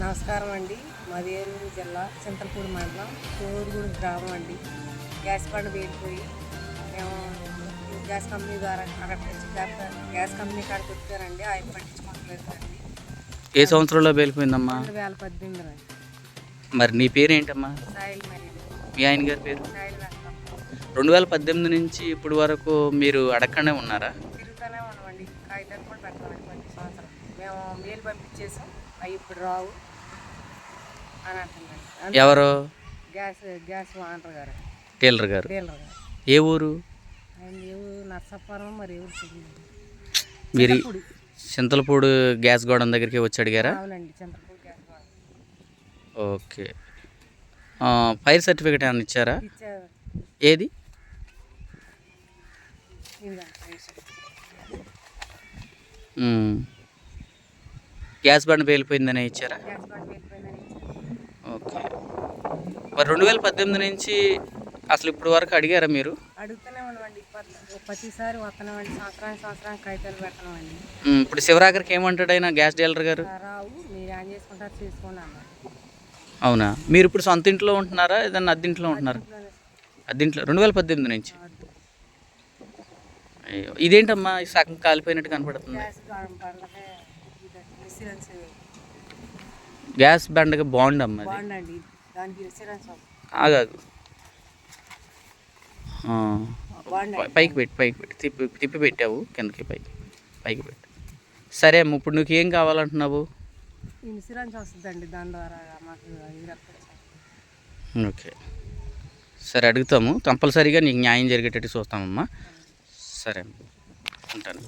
నమస్కారం అండి మాది ఏలూరు జిల్లా చింతలపూడి మండలం కోరుగూడు గ్రామం అండి. గ్యాస్ బండ పేలిపోయి మేము గ్యాస్ కంపెనీ ద్వారా అక్కడికి వచ్చి గ్యాస్ కంపెనీ కాడికి వచ్చారండి. ఆయన పట్టించుకోవట్లేదు అండి ఏ సంవత్సరంలో పేలిపోయిందమ్మా? రెండు వేల పద్దెనిమిది మరి నీ పేరు ఏంటమ్మా సాయిల్ మరి మీ ఆయన గారి పేరు? సాయిల్. రెండు వేల పద్దెనిమిది నుంచి ఇప్పటి వరకు మీరు అడగనే ఉన్నారా? తిరుగుతూనే ఉన్నామండి. కాగితాలు కూడా పెట్టామండి ప్రతి సంవత్సరం. మేము మేలు పంపించేసాం. అవి ఇప్పుడు రావు అని అంటున్నాడు. ఎవరు? గ్యాస్ గ్యాస్ ఓనర్ గారు. టేలర్ గారు. డీలర్ గారు. ఏ ఊరు? ఆయన ఎవరు నర్సపురం మరి ఎవరు మీరు చింతలపూడి. చింతలపూడి గ్యాస్ గోడౌన్ దగ్గరికి వచ్చి అడిగారా? అవునండి చంద్రపూర్ గ్యాస్ వాళ్ళు ఓకే. ఫైర్ సర్టిఫికేట్ ఏమైనా ఇచ్చారా? ఇచ్చారు. ఏది. గ్యాస్ బండ్ పేలిపోయిందనే ఇచ్చారా? ఓకే. మరి రెండు వేల పద్దెనిమిది నుంచి అసలు ఇప్పుడు వరకు అడిగారా మీరు? అడుగుతూనే ఉన్నామండి ప్రతి- ప్రతిసారి వస్తున్నామండి సంవత్సరానికి సంవత్సరానికి కాగితాలు పెడతామండి మ్మ్. ఇప్పుడు శివరాగర్కి ఏమంటాడు ఆయన గ్యాస్ డీలర్ గారు? రావు. మీరు ఏం చేసుకుంటారు చేసుకోండి అన్నారు. అవునా? మీరు ఇప్పుడు సొంత ఇంట్లో ఉంటున్నారా? ఏదన్నా అద్దెంట్లో ఉంటున్నారా? అద్దెంట్లో. రెండు వేల పద్దెనిమిది నుంచి. అయ్యో. ఇదేంటమ్మా? ఈ సగం కాలిపోయినట్టు కనపడుతుంది. గ్యాస్ బండ్ బండ్లకే ఇది ఇన్సూరెన్స్ గ్యాస్ బండకి బాండ్ అమ్మా ఆగాగు. పైకి పెట్టి పైకి పెట్టి. తిప్పి తిప్పి పెట్టావు కిందకి పైకి. పైకి పెట్టు. సరే అమ్మ ఇప్పుడు నీకు ఏం కావాలంటున్నావు? ఇన్సూరెన్స్ వస్తుందండి దాని ద్వారా మాకు. ఓకే. సరే అడుగుతాము. కంపల్సరీగా నీకు న్యాయం జరిగేటట్టు చూస్తామమ్మా. సరే ఉంటాను.